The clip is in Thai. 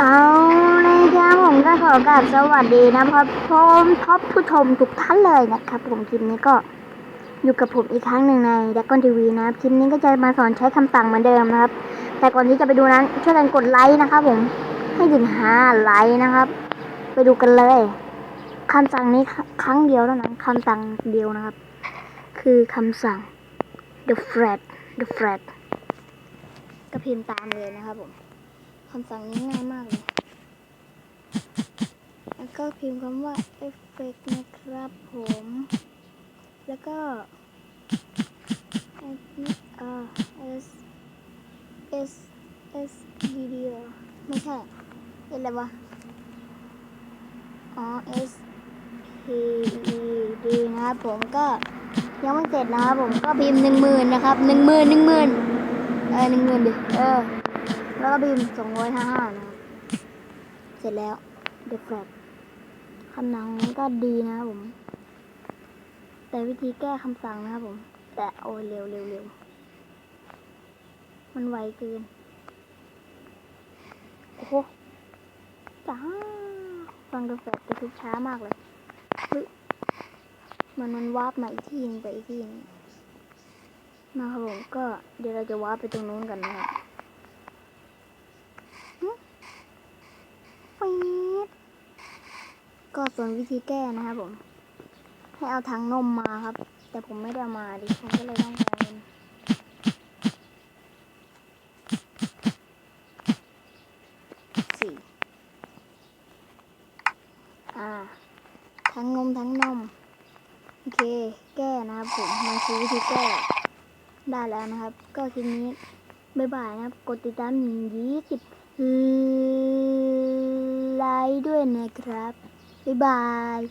เอาเลยครับผมก็ขอกราบสวัสดีนะครับผมท็อปผู้ชมทุกท่านเลยนะครับ ผมคลิปนี้ก็อยู่กับผมอีกครั้งหนึ่งในดักกอนทีวีนะครับคลิปนี้ก็จะมาสอนใช้คำสั่งเหมือนเดิมนะครับ แต่ก่อนที่จะไปดูนั้นช่วยกันกดไลค์นะครับ ผมให้ถึงห้าไลค์นะครับ ไปดูกันเลยคำสั่งนี้ครั้งเดียวเท่านั้นคำสั่งเดียวนะครับ คือคำสั่ง the flat the flat ก็พิมพ์ตามเลยนะครับผม คำสั่งนี้ง่ายมากเลย แล้วก็พิมพ์คำว่า effect นะครับผม แล้วก็เอ่อ s s s video ไม่ใช่เอ็นอะไรวะ อ๋อ s p e d นะครับผมก็ยังไม่เสร็จนะครับผมก็พิมพ์หนึ่งหมื่นนะครับหนึ่งหมื่นหนึ่งหมื่นเออหนึ่งหมื่นดิ เออ แล้วก็พิมสองร้อยห้าห้านะเสร็จแล้วเด็กแบบคำนังก็ดีนะครับผม แต่วิธีแก้คำสั่งนะครับผม แต่โอ้เร็วเร็วเร็วมันไวเกิน โอ้โหจ้าฟังเดูแบบกระทุกช้ามากเลยมันมันวาร์ปมาอีกที่นึงไปอีกที่นึงนะครับผมก็เดี๋ยวเราจะวาร์ปไปตรงนู้นกันนะครับ ฟีด ก็ส่วนวิธีแก้นะครับผมให้เอาถังนมมาครับ แต่ผมไม่ได้มาดิผมก็เลยต้องใช้เงินสี่อ่าทั้งนมทั้งนมโอเค แก้นะครับผมมันคือวิธีแก้ได้แล้วนะครับ ก็คลิปนี้บ๊ายบายนะครับ กดติดตามหนึ่งยี่สิบไลค์ด้วยนะครับ Bye-bye.